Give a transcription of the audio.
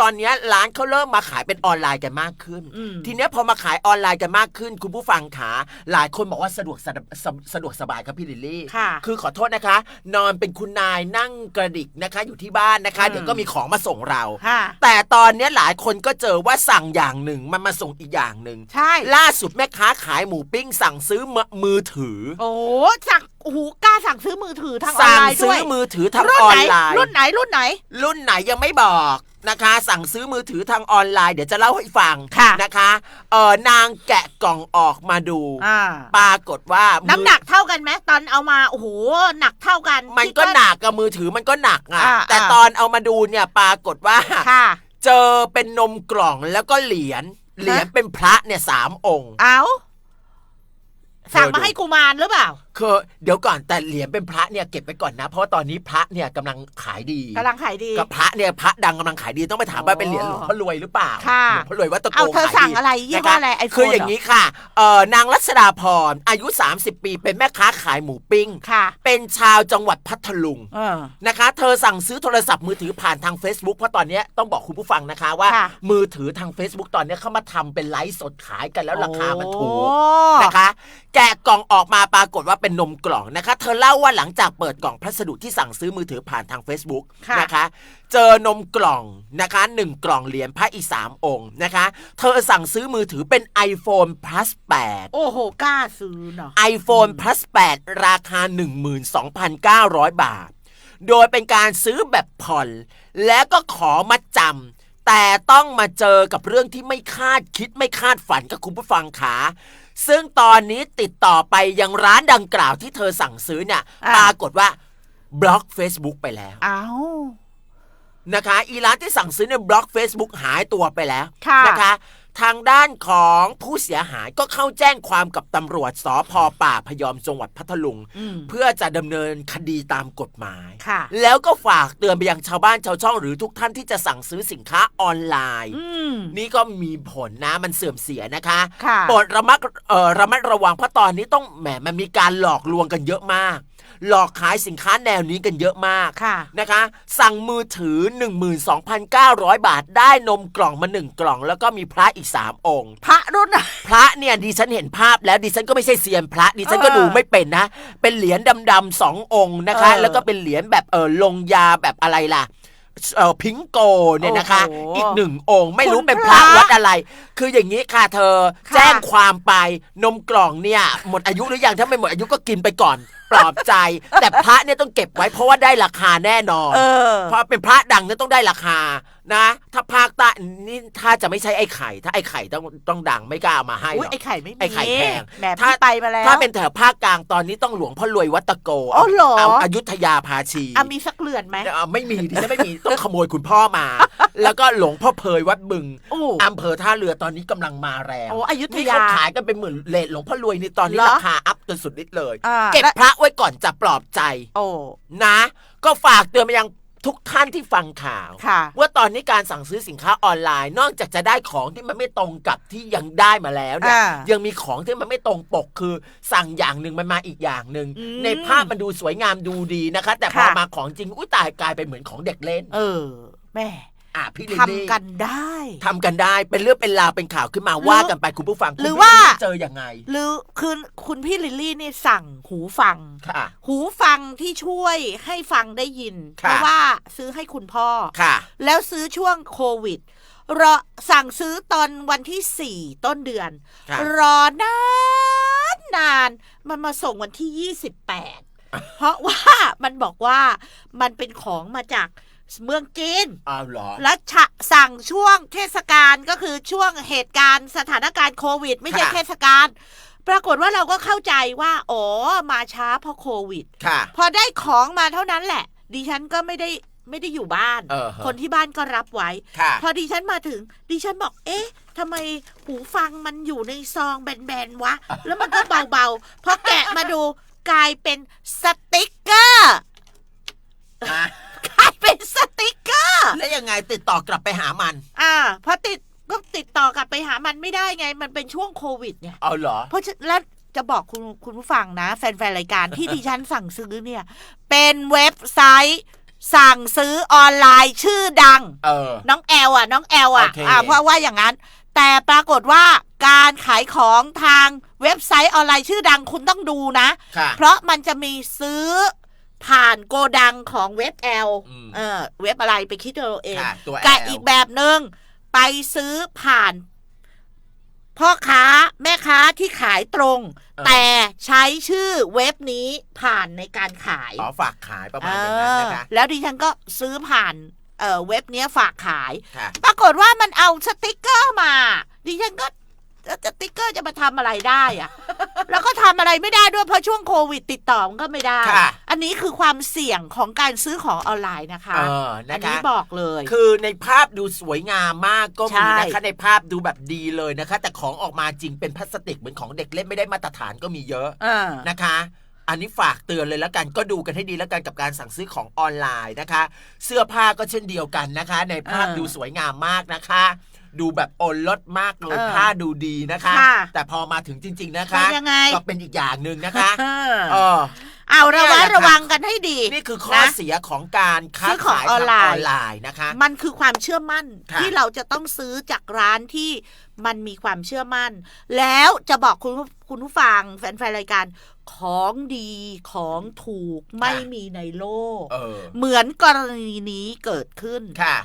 ตอนเนี้ยร้านเขาเริ่มมาขายเป็นออนไลน์กันมากขึ้นอืมทีเนี้ยพอมาขายออนไลน์กันมากขึ้น คุณผู้ฟังขาหลายคนบอกว่าสะดวกสะดวกสะสะดวกสบายครับพี่ลิลลี่ค่ะคือขอโทษนะคะ นอนเป็นคุณนายนั่งกระดิกนะคะ อยู่ที่บ้านนะคะอืมเดี๋ยวก็มีของมาส่งเราค่ะแต่ตอนเนี้ยหลายคนก็เจอว่าสั่งอย่างหนึ่งมันมาส่งอีกอย่างหนึ่งใช่ล่าสุดแม่ค้าขายหมูปิ้งสั่งซื้อมมือถือ โอ้โหสั่งโอ้โหกล้าสั่งซื้อมือถือทางออนสั่งไลน์ซื้ด้วอยมือถือทางรุ่นออไหนนไลน์รุ่นไหนรุ่นไหน รุ่นไหนยังไม่บอกนะคะ สั่งซื้อมือถือทางออนไลน์เดี๋ยวจะเล่าให้ฟังค่ะ นะคะเออนางแกะกล่องออกมาดู อ่า ปรากฏว่ามือน้ำหนักเท่ากันไหมตอนเอามาโอ้โหหนักเท่ากันมันก็หนักกับมือถือมันก็หนักอะอ่าแต่อ่า ตอนเอามาดูเนี่ยปรากฏว่า ค่ะ เจอเป็นนมกล่องแล้วก็เหรียญเหรียญเป็นพระเนี่ยสามองค์ เอาสั่งเธอดูมาให้กุมารหรือเปล่าคือเดี๋ยวก่อนแต่เหรียญเป็นพระเนี่ยเก็บไว้ก่อนนะ เพราะว่าตอนนี้พระเนี่ยกำลังขายดีกำลังขายดี กับพระเนี่ยพระดังกำลังขายดีต้องไปถามว่าเป็นเหรียญหลวงพ่อรวยหรือเปล่าค่ะ หลวงพ่อรวยวัดตะโกเอาเธอขายสั่งดีอะไรยี่ห้ออะไร iPhone คืออย่างนี้ค่ะเอ่อนางรัศดาพรอายุ 30 ปีเป็นแม่ค้าขายหมูปิ้ง ค่ะ เป็นชาวจังหวัดพัทลุง เออ นะคะเธอสั่งซื้อโทรศัพท์มือถือผ่านทาง Facebook เพราะตอนเนี้ยต้องบอกคุณผู้ฟังนะคะว่า ค่ะ มือถือทาง Facebook ตอนเนี้ยเขามาทำเป็นไลฟ์สดขายกันแล้วราคามันถูกโอ้ นะคะ แกะกล่องออกมาปรากฏว่าเป็นนมกล่องนะคะ เธอเล่าว่าหลังจากเปิดกล่องพัสดุที่สั่งซื้อมือถือผ่านทาง Facebook ค่ะ นะคะ เจอนมกล่องนะคะหนึ่งกล่องเหรียญพระอีกสามองค์นะคะ เธอสั่งซื้อมือถือเป็น iPhone plus 8 โอ้โหกล้าซื้อเนาะ iPhone plus 8 ราคา 12,900 บาท โดยเป็นการซื้อแบบผ่อน และก็ขอมาจำ แต่ต้องมาเจอกับเรื่องที่ไม่คาดคิดไม่คาดฝันกับคุณผู้ฟังขาซึ่งตอนนี้ติดต่อไปยังร้านดังกล่าวที่เธอสั่งซื้อเนี่ยอ่าปรากฏว่าบล็อก Facebook ไปแล้วเอานะคะ อีร้านที่สั่งซื้อในบล็อก Facebook หายตัวไปแล้วค่ะนะคะ ทางด้านของผู้เสียหายก็เข้าแจ้งความกับตำรวจสพป่าพยอมจังหวัดพัทลุงอืมเพื่อจะดำเนินคดีตามกฎหมายค่ะแล้วก็ฝากเตือนไปยังชาวบ้านชาวช่องหรือทุกท่านที่จะสั่งซื้อสินค้าออนไลน์อืมนี่ก็มีผลนะมันเสื่อมเสียนะคะค่ะโปรดระมัดเอ่อระมัดระวังเพราะตอนนี้ต้องแหมมันมีการหลอกลวงกันเยอะมาก หลอกขายสินค้าแนวนี้กันเยอะมากค่ะนะคะ สั่งมือถือ 12,900 บาทได้นมกล่องมาหนึ่งกล่อง แล้วก็มีพระอีก 3 องค์ พระรุ่นไหนพระเนี่ยดิฉันเห็นภาพแล้วดิฉันก็ไม่ใช่เซียนพระดิฉันก็เออดูไม่เป็นนะ เป็นเหรียญดำๆสององค์นะคะเออแล้วก็เป็นเหรียญแบบเออลงยาแบบอะไรล่ะ เออพิงโกเนี่ยนะคะ โอ้โหอีกหนึ่งองค์ไม่รู้คุณเป็นพระพระ วัดอะไร คืออย่างนี้ค่ะเธอค่ะ แจ้งความไปนมกล่องเนี่ย หมดอายุหรือยังถ้าไม่หมดอายุก็กินไปก่อน ปลอบใจ แต่พระเนี่ยต้องเก็บไว้เพราะว่าได้ราคาแน่นอน เออ เพราะเป็นพระดังเนี่ยต้องได้ราคา นะ ถ้าภาคใต้นี่ถ้าจะไม่ใช่ไอ้ไข่ ถ้าไอ้ไข่ต้องต้องดังไม่กล้าเอามาให้หอุ้ยรอกไอ้ไข่ไม่มีไอ้ไข่แพงแหมถ้าพี่ไปมาแล้วถ้าเป็นแถวภาคกลางตอนนี้ต้องหลวงพ่อรวยวัดตะโกอ๋อเหรอเอาอยุธยาภาชีอะมีสักเรือนไหมเอ่อไม่มีดิฉันไม่มีต้องขโมยคุณพ่อมา แล้วก็หลวงพ่อเพยวัดบึงโอ้อำเภอท่าเรือตอนนี้กำลังมาแรงโอ้อยุธนี่ยาเขาขายกันเป็นหมื่นเลทหลวงพ่อรวยในตอนนี้เหรอราคาอัพจนสุดฤทธิ์เลยอ่าเก็บและพระไว้ก่อนจะปลอบใจ โอ้นะ ก็ฝากเตือนไปยัง ทุกท่านที่ฟังข่าวค่ะว่าตอนนี้การสั่งซื้อสินค้าออนไลน์ นอกจากจะได้ของที่มันไม่ตรงกับที่ยังได้มาแล้วเนี่ยอ่ายังมีของที่มันไม่ตรงปกคือสั่งอย่างหนึ่งมันมาอีกอย่างหนึ่งอืมในภาพมันดูสวยงามดูดีนะคะ แต่พอค่ะมาของจริงอุ้ยตายกลายเป็นเหมือนของเด็กเล่น เออแม่ อะพี่ลิลลี่ทำกันได้ทำกันได้เป็นเรื่องเป็นราวเป็นข่าวขึ้นมาว่ากันไปคุณผู้ฟังหรือคุณพี่ว่าลิลลี่เจออย่างไง หรือคือคุณพี่ลิลลี่นี่สั่งหูฟังค่ะ หูฟังที่ช่วยให้ฟังได้ยินค่ะเพราะว่าซื้อให้คุณพ่อค่ะ แล้วซื้อช่วงโควิดรอสั่งซื้อตอนวันที่สี่ต้นเดือนค่ะรอนานนาน มันมาส่งวันที่ยี่สิบแปดเพราะว่ามันบอกว่ามันเป็นของมาจาก เมืองจีนอ้าวเหรอและฉะสั่งช่วงเทศกาลก็คือช่วงเหตุการณ์สถานการณ์โควิด ไม่ใช่ค่ะเทศกาลปรากฏว่าเราก็เข้าใจว่าอ๋อมาช้าเพราะโควิดค่ะพอได้ของมาเท่านั้นแหละ ดิฉันก็ไม่ได้ไม่ได้อยู่บ้านเออฮะคนที่บ้านก็รับไว้ค่ะพอดิฉันมาถึง ดิฉันบอก เอ๊ะทำไมหูฟังมันอยู่ในซองแบนๆวะ แล้วมันก็เบาๆ พอแกะมาดูกลายเป็นสติกเกอร์ อะ กลายเป็นสติกเกอร์ แล้วยังไง ติดต่อกลับไปหามัน อ่าพอติดก็ติดต่อกลับไปหามันไม่ได้ไง มันเป็นช่วงโควิดไงเอาเหรอ เพราะฉะแล้วจะบอกคุณคุณผู้ฟังนะ แฟนๆรายการที่ดิฉันสั่งซื้อเนี่ย เป็นเว็บไซต์ สั่งซื้อออนไลน์ชื่อดัง เออ น้องแอลอะ น้องแอลอะโอเค อ่าเพราะว่าอย่างนั้น แต่ปรากฏว่าการขายของทางเว็บไซต์ออนไลน์ชื่อดังคุณต้องดูนะ ค่ะ เพราะมันจะมีซื้อ ผ่านโกดังของเว็บแอลอืมเออเว็บอะไรไปคิดเอาเองค่ะตัวกับ L อีกแบบหนึ่งไปซื้อผ่าน พ่อค้าแม่ค้าที่ขายตรง แต่ใช้ชื่อเว็บนี้ผ่านในการขายขอฝากขายประมาณอย่างนั้นนะคะเออแล้วดิฉันก็ซื้อผ่านเอ่อเว็บเนี้ยฝากขายค่ะปรากฏว่ามันเอาสติกเกอร์มา ดิฉันก็เอ่อสติกเกอร์จะมาทำอะไรได้อะ แล้วก็ทำอะไรไม่ได้ด้วยเพราะช่วงโควิดติดต่อมันก็ไม่ได้ค่ะอันนี้คือความเสี่ยงของการซื้อของออนไลน์นะคะเอออันะนี้คะบอกเลย คือในภาพดูสวยงามมากก็ใช่มีนะคะในภาพดูแบบดีเลยนะคะ แต่ของออกมาจริงเป็นพลาสติกเหมือนของเด็กเล่นไม่ได้มาตรฐานก็มีเยอะเออนะคะอันนี้ฝากเตือนเลยแล้วกันก็ดูกันให้ดีแล้วกันกับการสั่งซื้อของออนไลน์นะคะ เสื้อผ้าก็เช่นเดียวกันนะคะ ในภาพเออดูสวยงามมากนะคะ ดูแบบโอนลดมากเลยเออผ้าดูดีนะคะค่ะแต่พอมาถึงจริง ๆนะคะเป็นยังไงก็เป็นอีกอย่างหนึ่งนะคะเออเออเอาระเนี่วัยดแหละระวังกันให้ดี นี่คือข้อนะเสียของการค้าซื้อของขายออนทางไลน์ออนไลน์นะคะ มันคือความเชื่อมั่นค่ะที่เราจะต้องซื้อจากร้านที่มันมีความเชื่อมั่น แล้วจะบอกคุณคุณผู้ฟังแฟนๆรายการของดีของถูกไม่มีในโลกเออเหมือนกรณีนี้เกิดขึ้นค่ะ